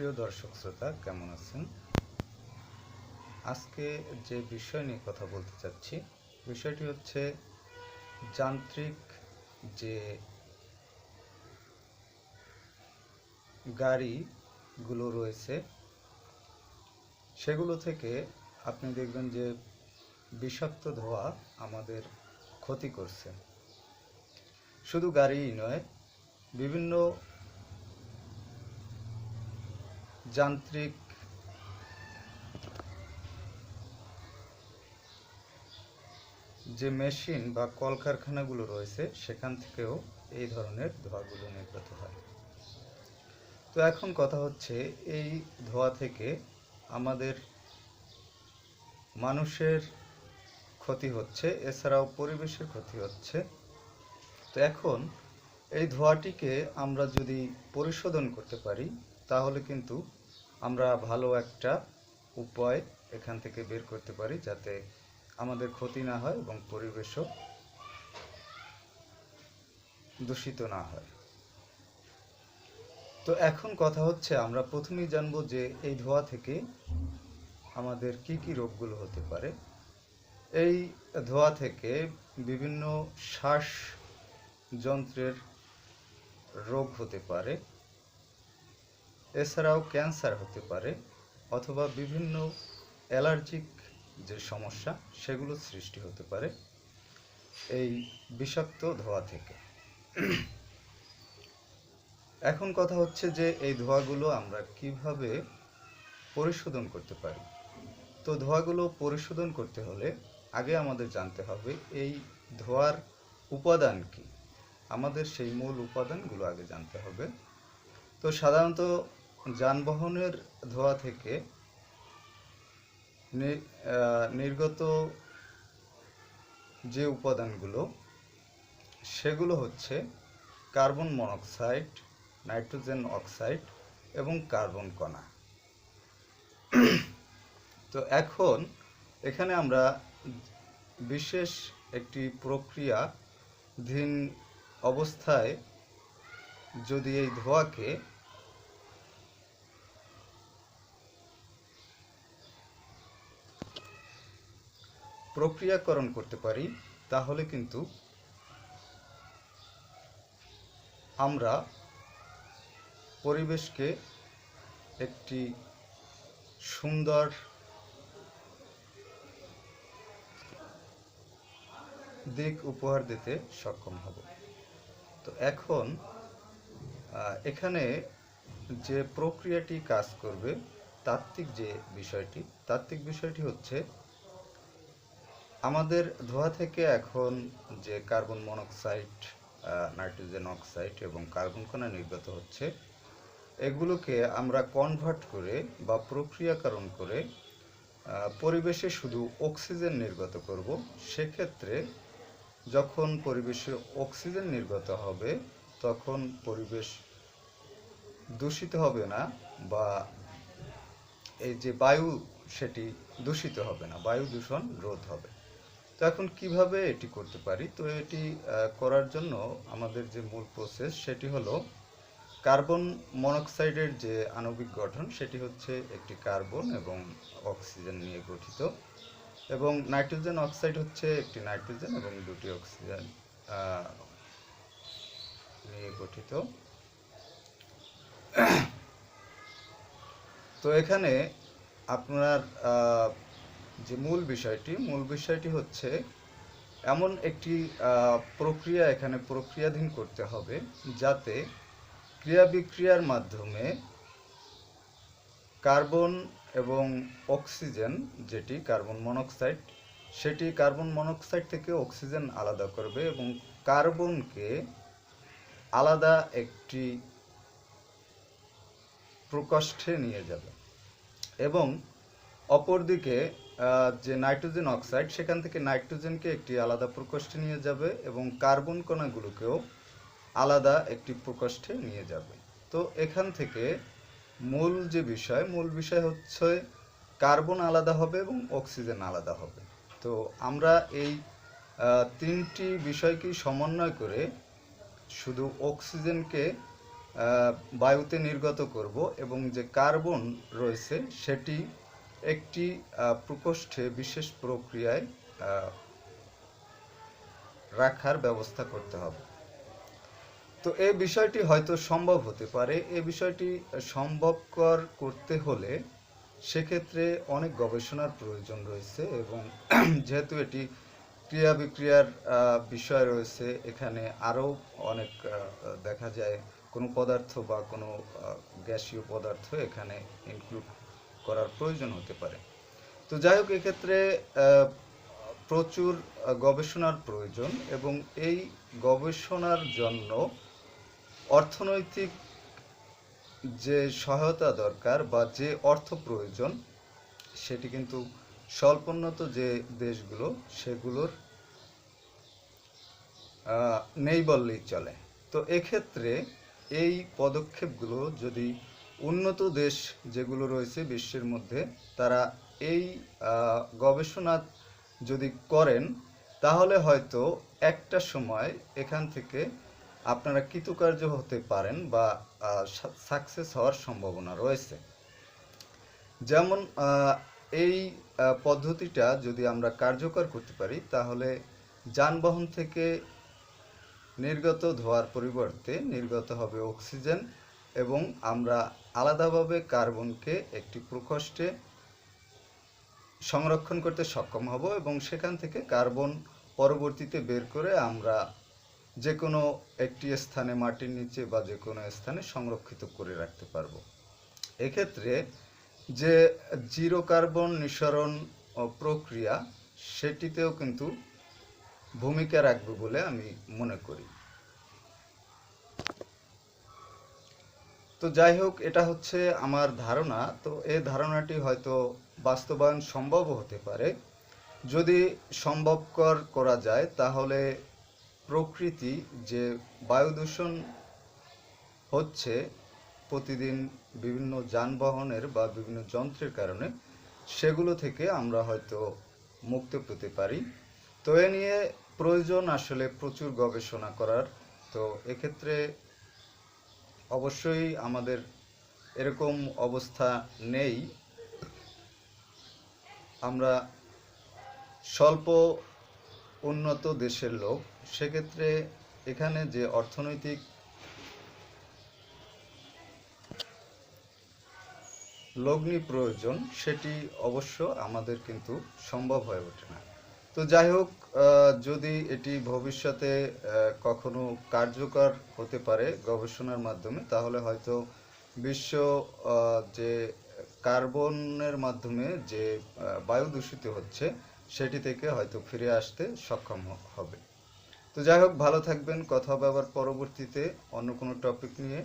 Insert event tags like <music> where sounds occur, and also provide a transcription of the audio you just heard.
প্রিয় দর্শক শ্রোতা, কেমন আছেন? আজকে যে বিষয় নিয়ে কথা বলতে চাচ্ছি, বিষয়টি হচ্ছে যান্ত্রিক যে গাড়িগুলো রয়েছে, সেগুলো থেকে আপনি দেখবেন যে বিষাক্ত ধোঁয়া আমাদের ক্ষতি করছে। শুধু গাড়িই নয়, বিভিন্ন যান্ত্রিক যে মেশিন বা কলকারখানাগুলো রয়েছে, সেখান থেকেও এই ধরনের ধোঁয়াগুলো নির্গত হয়। তো এখন কথা হচ্ছে, এই ধোঁয়া থেকে আমাদের মানুষের ক্ষতি হচ্ছে, এছাড়াও পরিবেশের ক্ষতি হচ্ছে। তো এখন এই ধোঁয়াটিকে আমরা যদি পরিশোধন করতে পারি, তাহলে কিন্তু আমরা ভালো একটা উপায় এখান থেকে বের করতে পারি যাতে আমাদের ক্ষতি না হয় এবং পরিবেশও দূষিত না হয়। তো এখন কথা হচ্ছে, আমরা প্রথমেই জানব যে এই ধোঁয়া থেকে আমাদের কি কি রোগগুলো হতে পারে। এই ধোঁয়া থেকে বিভিন্ন শ্বাস যন্ত্রের রোগ হতে পারে। এছাড়াও ক্যান্সার হতে পারে অথবা বিভিন্ন অ্যালার্জিক যে সমস্যা, সেগুলো সৃষ্টি হতে পারে এই বিষাক্ত ধোঁয়া থেকে। এখন কথা হচ্ছে যে এই ধোঁয়াগুলো আমরা কীভাবে পরিশোধন করতে পারি? তো ধোঁয়াগুলো পরিশোধন করতে হলে আগে আমাদের জানতে হবে এই ধোঁয়ার উপাদান কি? আমাদের সেই মূল উপাদানগুলো আগে জানতে হবে। তো সাধারণত যানবাহনের ধোঁয়া থেকে নির্গত যে উপাদানগুলো, সেগুলো হচ্ছে কার্বন মনোক্সাইড, নাইট্রোজেন অক্সাইড এবং কার্বন কণা। তো এখন এখানে আমরা বিশেষ একটি প্রক্রিয়াধীন অবস্থায় যদি এই ধোঁয়াকে প্রক্রিয়াকরণ করতে পারি, তাহলে কিন্তু আমরা পরিবেশকে একটি সুন্দর দিক উপহার দিতে সক্ষম হব। তো এখন এখানে যে প্রক্রিয়াটি কাজ করবে, তাত্ত্বিক যে বিষয়টি, তাত্ত্বিক বিষয়টি হচ্ছে আমাদের ধোঁয়া থেকে এখন যে কার্বন মনোক্সাইড নাইট্রোজেন অক্সাইড এবং কার্বন কণা নির্গত হচ্ছে, এগুলোকে আমরা কনভার্ট করে বা প্রক্রিয়াকরণ করে পরিবেশে শুধু অক্সিজেন নির্গত করব। সেক্ষেত্রে যখন পরিবেশে অক্সিজেন নির্গত হবে, তখন পরিবেশ দূষিত হবে না বা এই যে বায়ু, সেটি দূষিত হবে না। বায়ু দূষণ রোধ হবে। তো এখন কীভাবে এটি করতে পারি? তো এটি করার জন্য আমাদের যে মূল প্রসেস সেটি হলো কার্বন মনোক্সাইডের যে আণবিক গঠন, সেটি হচ্ছে একটি কার্বন এবং অক্সিজেন নিয়ে গঠিত। এবং নাইট্রোজেন অক্সাইড হচ্ছে একটি নাইট্রোজেন এবং দুটি অক্সিজেন নিয়ে গঠিত। তো এখানে আপনার যে মূল বিষয়টি মূল বিষয়টি হচ্ছে এমন একটি প্রক্রিয়া এখানে প্রক্রিয়াধীন করতে হবে যাতে ক্রিয়া বিক্রিয়ার মাধ্যমে কার্বন এবং অক্সিজেন যেটি কার্বন মনোক্সাইড, সেটি কার্বন মনোক্সাইড থেকে অক্সিজেন আলাদা করবে এবং কার্বনকে আলাদা একটি প্রকোষ্ঠে নিয়ে যাবে এবং অপরদিকে যে নাইট্রোজেন অক্সাইড, সেখান থেকে নাইট্রোজেনকে একটি আলাদা প্রকোষ্ঠে নিয়ে যাবে এবং কার্বন কণাগুলোকেও আলাদা একটি প্রকোষ্ঠে নিয়ে যাবে। তো এখান থেকে মূল যে বিষয়, মূল বিষয় হচ্ছে কার্বন আলাদা হবে এবং অক্সিজেন আলাদা হবে। তো আমরা এই তিনটি বিষয়কে সমন্বয় করে শুধু অক্সিজেনকে বায়ুতে নির্গত করব এবং যে কার্বন রয়েছে সেটি একটি প্রকোষ্ঠে বিশেষ প্রক্রিয়ায় রাখার ব্যবস্থা করতে হবে। তো এই বিষয়টি হয়তো সম্ভব হতে পারে। এই বিষয়টি সম্ভবকর করতে হলে সেক্ষেত্রে অনেক গবেষণার প্রয়োজন রয়েছে এবং <clears throat> যেহেতু এটি ক্রিয়া বিক্রিয়ার বিষয় রয়েছে, এখানে আরও অনেক দেখা যায় কোনো পদার্থ বা কোনো গ্যাসীয় পদার্থ এখানে ইনক্লুড করার প্রয়োজন হতে পারে। তো যাই হোক, এক্ষেত্রে প্রচুর গবেষণার প্রয়োজন এবং এই গবেষণার জন্য অর্থনৈতিক যে সহায়তা দরকার বা যে অর্থ প্রয়োজন, সেটি কিন্তু স্বল্পোন্নত যে দেশগুলো, সেগুলোর নেই বললেই চলে। তো এক্ষেত্রে এই পদক্ষেপগুলো যদি উন্নত দেশ যেগুলো রয়েছে বিশ্বের মধ্যে, তারা এই গবেষণা যদি করেন, তাহলে হয়তো একটা সময় এখান থেকে আপনারা কৃতকার্য হতে পারেন বা সাকসেস হওয়ার সম্ভাবনা রয়েছে। যেমন এই পদ্ধতিটা যদি আমরা কার্যকর করতে পারি, তাহলে যানবাহন থেকে নির্গত ধোঁয়ার পরিবর্তে নির্গত হবে অক্সিজেন এবং আমরা আলাদাভাবে কার্বনকে একটি প্রকোষ্ঠে সংরক্ষণ করতে সক্ষম হব এবং সেখান থেকে কার্বন পরবর্তীতে বের করে আমরা যে কোনো একটি স্থানে মাটির নিচে বা যে কোনো স্থানে সংরক্ষিত করে রাখতে পারব। এক্ষেত্রে যে জিরো কার্বন নিঃসরণ প্রক্রিয়া, সেটিতেও কিন্তু ভূমিকা রাখবে বলে আমি মনে করি। তো যাই হোক, এটা হচ্ছে আমার ধারণা। তো এই ধারণাটি হয়তো বাস্তবায়ন সম্ভব হতে পারে। যদি সম্ভবকর করা যায়, তাহলে প্রকৃতি যে বায়ু দূষণ হচ্ছে প্রতিদিন বিভিন্ন যানবাহনের বা বিভিন্ন যন্ত্রের কারণে, সেগুলো থেকে আমরা হয়তো মুক্তি পেতে পারি। তো এ নিয়ে প্রয়োজন আসলে প্রচুর গবেষণা করার। তো এক্ষেত্রে অবশ্যই আমাদের এরকম অবস্থা নেই। আমরা স্বল্প উন্নত দেশের লোক, সেক্ষেত্রে এখানে যে অর্থনৈতিক লগ্নি প্রয়োজন, সেটি অবশ্য আমাদের কিন্তু সম্ভব হয়ে ওঠে না। তো যাই হোক যদি এটি ভবিষ্যতে কখনো কার্যকর হতে পারে গবেষণার মাধ্যমে, তাহলে হয়তো বিশ্ব যে কার্বনের মাধ্যমে যে বায়ু দূষিত হচ্ছে, সেটি থেকে হয়তো ফিরে আসতে সক্ষম হবে। তো যাই হোক, ভালো থাকবেন, কথা হবে আবার পরবর্তীতে অন্য কোনো টপিক নিয়ে।